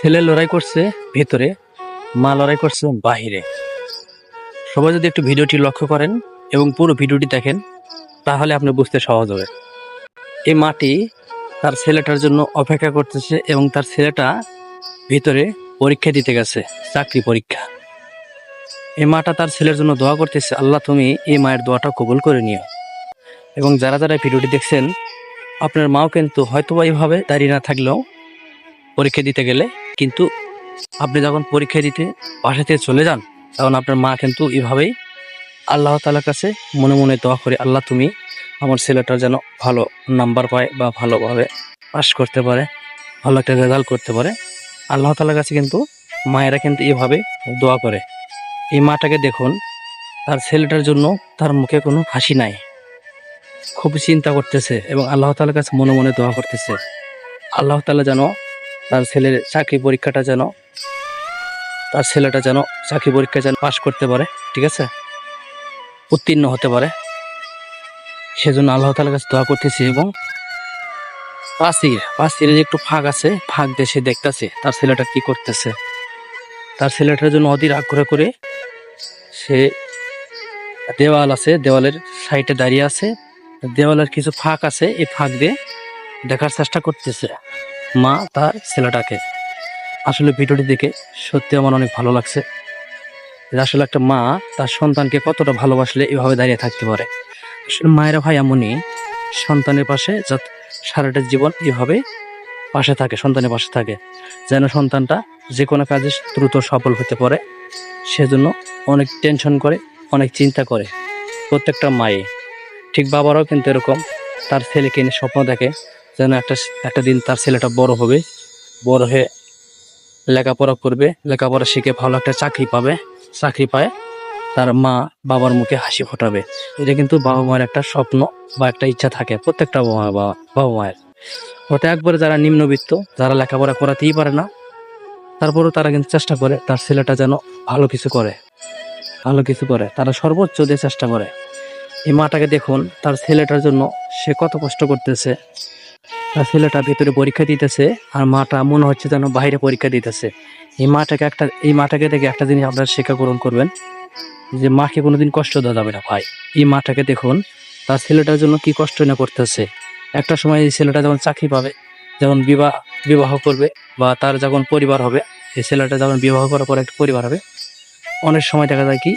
ছেলে লড়াই করছে ভেতরে, মা লড়াই করছে বাহিরে। সবাই যদি একটু ভিডিওটি লক্ষ্য করেন এবং পুরো ভিডিওটি দেখেন, তাহলে আপনি বুঝতে সহজ হবে। এই মাটি তার ছেলেটার জন্য অপেক্ষা করতেছে এবং তার ছেলেটা ভিতরে পরীক্ষা দিতে গেছে, চাকরি পরীক্ষা। এই মাটা তার ছেলের জন্য দোয়া করতেছে, আল্লাহ, তুমি এই মায়ের দোয়াটা কবুল করে নিও। এবং যারা যারা ভিডিওটি দেখছেন, আপনার মাও কিন্তু হয়তোবা এইভাবে দাঁড়িয়ে না থাকলেও পরীক্ষা দিতে গেলে কিন্তু আপনি যখন পরীক্ষা দিতে বাসা থেকে চলে যান, তখন আপনার মা কিন্তু এভাবেই আল্লাহ তালার কাছে মনে মনে দোয়া করে, আল্লাহ, তুমি আমার ছেলেটার যেন ভালো নাম্বার পায় বা ভালোভাবে পাস করতে পারে, ভালো একটা রেজাল্ট করতে পারে। আল্লাহ তালার কাছে কিন্তু মায়েরা কিন্তু এভাবে দোয়া করে। এই মাটাকে দেখুন, তার ছেলেটার জন্য তার মুখে কোনো হাসি নাই। খুব চিন্তা করতেছে এবং আল্লাহ তালার কাছে মনে মনে দোয়া করতেছে, আল্লাহ তালা যেন তার ছেলের চাকরি পরীক্ষাটা যেন, তার ছেলেটা যেন চাকরি পরীক্ষা যেন পাশ করতে পারে, ঠিক আছে? উত্তীর্ণ হতে পারে। সেজন্য আল্লাহ তালার কাছে দোয়া করতেছি এবং পাশির পাশির যে একটু ফাঁক আছে, ফাঁক সে দেখতেছে তার ছেলেটা কি করতেছে। তার ছেলেটার জন্য অধীর আগ্রহ করে সে দেওয়াল আছে, দেওয়ালের সাইডে দাঁড়িয়ে আছে। দেওয়ালের কিছু ফাঁক আছে, এই ফাঁক দিয়ে দেখার চেষ্টা করতেছে। মা তার ছেলেটাকে। আসলে ভিডিওটি দেখে সত্যি আমার অনেক ভালো লাগছে আসলে একটা মা তার সন্তানকে কতটা ভালোবাসলে এভাবে দাঁড়িয়ে থাকতে পারে। আসলে মায়েরা ভাই এমনই, সন্তানের পাশে যত সারাটা জীবন এভাবে পাশে থাকে, সন্তানের পাশে থাকে, যেন সন্তানটা যে কোনো কাজে দ্রুত সফল হতে পারে, সেজন্য অনেক টেনশন করে, অনেক চিন্তা করে প্রত্যেকটা মায়ে ঠিক বাবারাও কিন্তু এরকম, তার ছেলেকে নিয়ে স্বপ্ন দেখে যেন একটা একটা দিন তার ছেলেটা বড় হবে। বড় হয়ে লেখাপড়া করবে। লেখাপড়া শিখে ভালো একটা চাকরি পাবে। চাকরি পায়। তার মা বাবার মুখে হাসি ফোটাবে। এটা কিন্তু বাবা মায়ের একটা স্বপ্ন বা একটা ইচ্ছা থাকে প্রত্যেকটা বাবা বাবা বাবা মায়ের। হতে একবারে যারা নিম্নবিত্ত, যারা লেখাপড়া করাতেই পারে না, তারপরেও তারা কিন্তু চেষ্টা করে তার ছেলেটা যেন ভালো কিছু করে। ভালো কিছু করে। তারা সর্বোচ্চ দিয়ে চেষ্টা করে। এই মাটাকে দেখুন, তার ছেলেটার জন্য সে কত কষ্ট করতেছে। ছেলেটা ভিতরে পরীক্ষা দিতেছে আর মাটা মনে হচ্ছে যেন বাইরে পরীক্ষা দিতেছে। এই মাটাকে একটা, এই মাটাকে দেখে একটা জিনিস আপনারা শিক্ষা গ্রহণ করবেন যে মাকে কোনোদিন কষ্ট দেওয়া যাবে না ভাই। এই মাটাকে দেখুন, তার ছেলেটার জন্য কি কষ্ট না করতেছে। একটা সময় এই ছেলেটা যখন চাকরি পাবে, যখন বিবাহ বিবাহ করবে বা তার যখন পরিবার হবে, এই ছেলেটা যখন বিবাহ করার পর একটা পরিবার হবে, অনেক সময় দেখা যায় কি,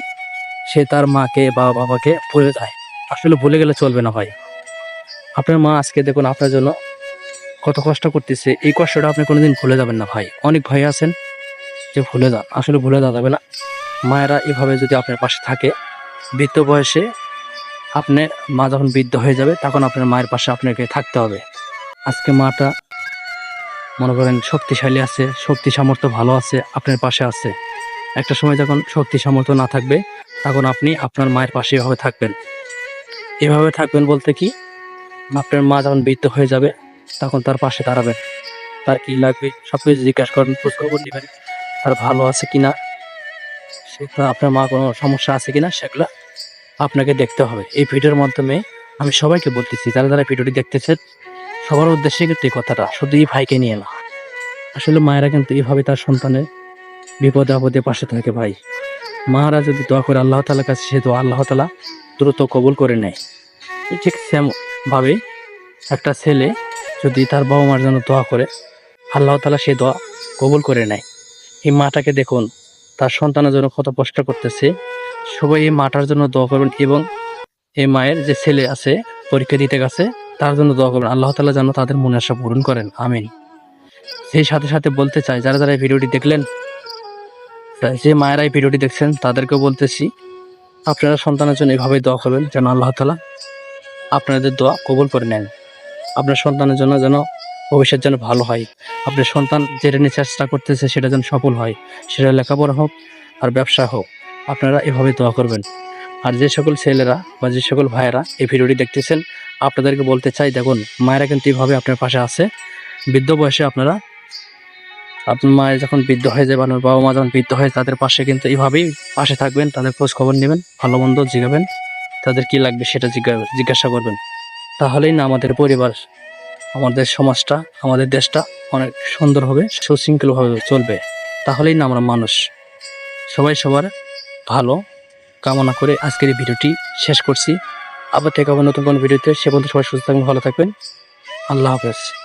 সে তার মাকে বা বাবাকে ভুলে যায়। আসলে ভুলে গেলে চলবে না ভাই। আপনার মা আজকে দেখুন আপনার জন্য কত কষ্ট করতেছে, এই কষ্টটা আপনি কোনোদিন ভুলে যাবেন না ভাই। অনেক ভাই আছেন যে ভুলে যান, আসলে ভুলে যাওয়া যাবে না। মায়েরা এভাবে যদি আপনার পাশে থাকে, বৃদ্ধ বয়সে আপনি মা যখন বৃদ্ধ হয়ে যাবে, তখন আপনার মায়ের পাশে আপনাকে থাকতে হবে। আজকে মাটা মনে করেন শক্তিশালী আছে, শক্তি সামর্থ্য ভালো আছে, আপনার পাশে আছে। একটা সময় যখন শক্তি সামর্থ্য না থাকবে, তখন আপনি আপনার মায়ের পাশে এভাবে থাকবেন। এভাবে থাকবেন বলতে কি, আপনার মা যখন বৃদ্ধ হয়ে যাবে তখন তার পাশে দাঁড়াবেন। তার কি লাগবে সব কিছু জিজ্ঞাসা করবেন খোঁজখবর নেবেন। তার ভালো আছে কি কিনা? সেটা আপনার মা কোনো সমস্যা আছে কিনা সেগুলো আপনাকে দেখতে হবে। এই ভিডিওর মাধ্যমে আমি সবাইকে বলতেছি, যারা যারা ভিডিওটি দেখতেছেন, সবার উদ্দেশ্যে কিন্তু এই কথাটা, শুধু এই ভাইকে নিয়ে না। আসলে মায়েরা কিন্তু এইভাবে তার সন্তানের বিপদে আপদে পাশে থাকে ভাই। মারা যদি দোয়া করে আল্লাহ তালার কাছে, সে দোয়া আল্লাহ তালা দ্রুত কবুল করে নেয়। ঠিক সেম ভাবে একটা ছেলে যদি তার বাবা মার জন্য দোয়া করে, আল্লাহ তালা সে দোয়া কবুল করে নেয়। এই মাটাকে দেখুন, তার সন্তানের জন্য কত কষ্ট করতেছে। সবাই এই মাটার জন্য দোয়া করবেন এবং এই মায়ের যে ছেলে আছে, পরীক্ষা দিতে গেছে, তার জন্য দোয়া করবেন। আল্লাহ তালা যেন তাদের মনে আশা পূরণ করেন। আমিন। সেই সাথে সাথে বলতে চাই, যারা যারা এই ভিডিওটি দেখলেন, যে মায়েরা এই ভিডিওটি দেখছেন, তাদেরকেও বলতেছি, আপনারা সন্তানের জন্য এভাবেই দোয়া করবেন যেন আল্লাহ তালা আপনাদের দোয়া কবুল করে নেন। আপনার সন্তানের জন্য যেন ভবিষ্যৎ যেন ভালো হয়। আপনার সন্তান যেটা নিয়ে চেষ্টা করতেছে, সেটা যেন সফল হয়। সেটা লেখাপড়া হোক আর ব্যবসা হোক, আপনারা এভাবে দোয়া করবেন। আর যে সকল ছেলেরা বা যে সকল ভাইয়েরা এই ভিডিওটি দেখতেছেন, আপনাদেরকে বলতে চাই, দেখুন, মায়েরা কিন্তু এইভাবে আপনার পাশে আছে। বৃদ্ধ বয়সে আপনারা, আপনার মায়ের যখন বৃদ্ধ হয়ে যাবে, আপনার বাবা মা যখন বৃদ্ধ হয়ে তাদের পাশে কিন্তু এইভাবেই পাশে থাকবেন, তাদের খোঁজ খবর নেবেন, ভালো মন্দ জিগাবেন। তাদের কি লাগবে সেটা জিজ্ঞা- জিজ্ঞাসা করবেন। তাহলেই না আমাদের পরিবার, আমাদের সমাজটা, আমাদের দেশটা অনেক সুন্দর হবে, সুশৃঙ্খলভাবে চলবে। তাহলেই না আমরা মানুষ। সবাই সবার ভালো কামনা করে আজকের এই ভিডিওটি শেষ করছি। আবার থেকে আবার নতুন কোনো ভিডিওতে। সে পর্যন্ত সবাই সুস্থ থাকবেন, ভালো থাকবেন। আল্লাহ হাফেজ।